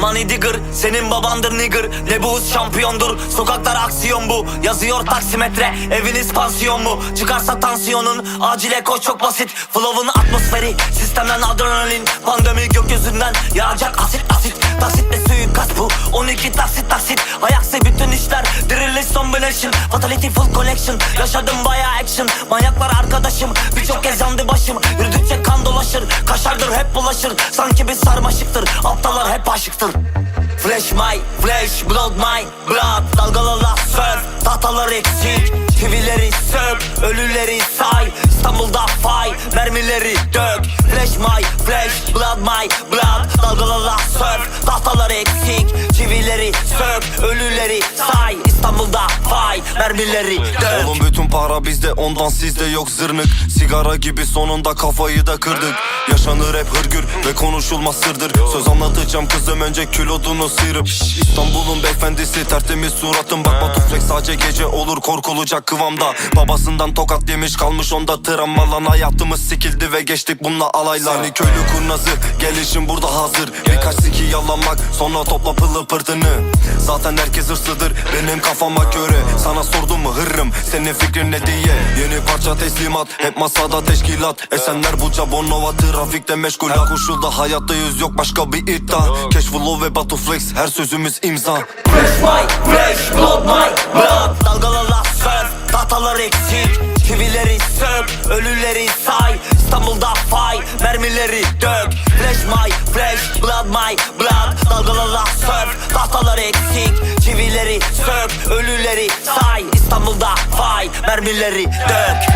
Money digger senin babandır nigger. Ne bu şampiyondur Sokaklar aksiyon bu. Yazıyor taksimetre Eviniz pansiyon mu Çıkarsa tansiyonun Acile koş çok basit. Flow'un atmosferi Sistemden adrenalin. Pandemi gökyüzünden Yağacak asit asit. Tasitle suikast bu. 12 taksit taksit. Ayaksı bütün işler Diriliş combination Fatality full collection. Yaşadım bayağı action. Manyaklar arkadaşım. Birçok kez yandı başım. Yürüdükçe kan dolaşır Kaşardır hep bulaşır. Sanki bir sarmaşıktır Aptallar hep aşıktır. Flash my flash blood my blood Dalgalı laf surf. Tahtalar eksik Çivileri sök Ölüleri say. İstanbul'da fay Mermileri dök. Flash my flash blood my blood Dalgalı laf surf. Tahtalar eksik Çivileri sök Ölüleri say. İstanbul'da fay Mermileri dök Oğlum bütün para bizde ondan sizde yok zırnık. Sigara gibi sonunda kafayı da kırdık. Yaşanır hep hırgür ve konuşulmaz sırdır. Söz anlatacağım kızım önce kilodunu sıyırıp. İstanbul'un beyefendisi tertemiz suratım Bak Batu Flex sadece gece olur korkulacak kıvamda. Babasından tokat yemiş kalmış onda travma Lan hayatımız sikildi ve geçtik bununla alaylar. Seni köylü kurnazı gelişim burada hazır. Birkaç siki yalanmak sonra topla pılı pırtını. Zaten herkes hırsıdır benim kafama göre Sana sordum mu hırrım? Senin fikrin ne diye? Yeni parça teslimat hep masada teşkilat. Esenler Buca Bornova trafikte meşgul. Her koşulda hayattayız yok başka bir iddia. Keşfullah ve Batu Flex her sözümüz imza. Fresh my fresh blood my blood. Dalgalı laf surf Tahtalar eksik. Çivileri sök Ölüleri say. İstanbul'da fay Mermileri dök. Fresh my fresh blood my blood. Dalgalı laf surf Tahtalar eksik Çivileri sök Ölüleri say. İstanbul'da fay Mermileri dök